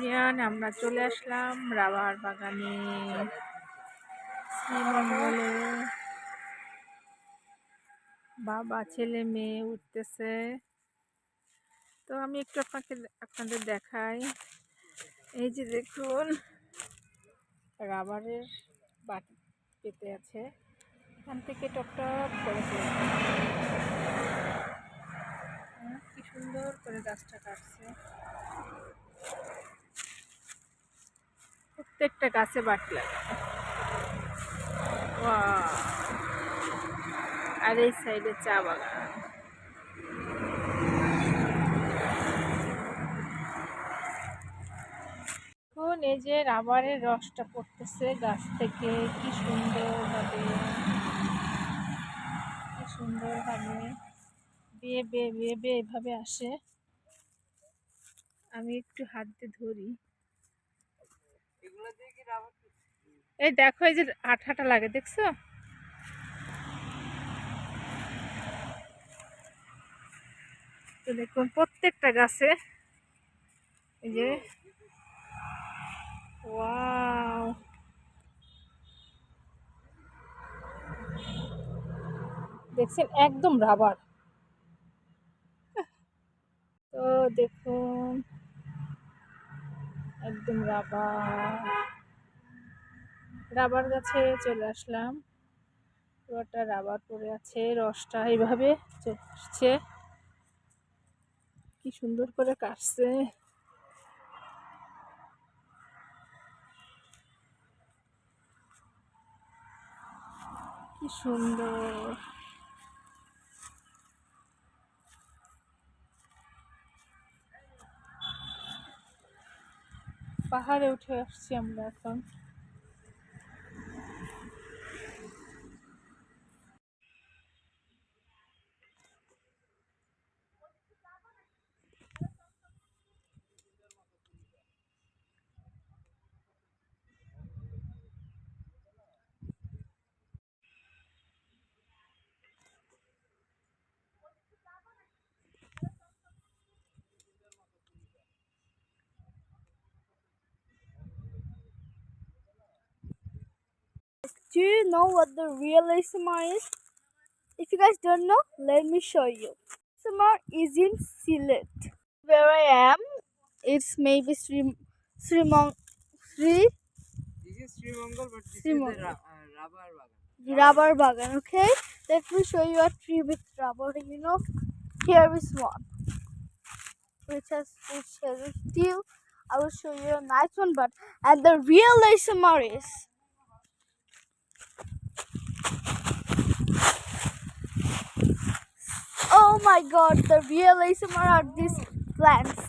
Everyone আমরা চলে আসলাম rubber বাগানে। শ্রীমঙ্গলে বাবা, ছেলে, মেয়ে উঠতেছে। তো আমি একটু আপনাকে আপনাদের দেখাই। এই যে দেখুন, রাবারের বাটি পেতে আছে। এখান থেকে টপটপ করে কি সুন্দর করে গাছটা কাটছে। প্রত্যেকটা গাছে বাটি লাগানো! আর এই সাইডে চা বাগান। এখন এই যে রাবারের রসটা পড়তেছে গাছ থেকে, কি সুন্দর ভাবে কি সুন্দর ভাবে বেয়ে বেয়ে বেয়ে বেয়ে এভাবে আসে। আমি একটু হাত দিয়ে ধরি। এই দেখো, এই যে আঠাটা লাগে, দেখছ? তো দেখুন, প্রত্যেকটা গাছে এই যে দেখছেন, একদম রাবার। তো দেখুন একদম রাবার। রাবার গাছে চলে আসলাম। পুরোটা রাবার পরে আছে, রসটা এইভাবে চলে কি সুন্দর করে কাটছে। কি সুন্দর। পাহাড়ে উঠে আসছি আমরা এখন Do you know what the real ASMR is? If you guys don't know, let me show you. ASMR is in Sylhet. Where I am, it's maybe Sri Sri Mon Sri This is Sri Mongol, but this Sri is the ra- uh, rubber wagon. Rubber Bagan. Okay, let me show you a tree with rubber. You know, here is one, which has which has steel. I will show you a nice one, but and the real ASMR is. My god, the real ASMR are these plants.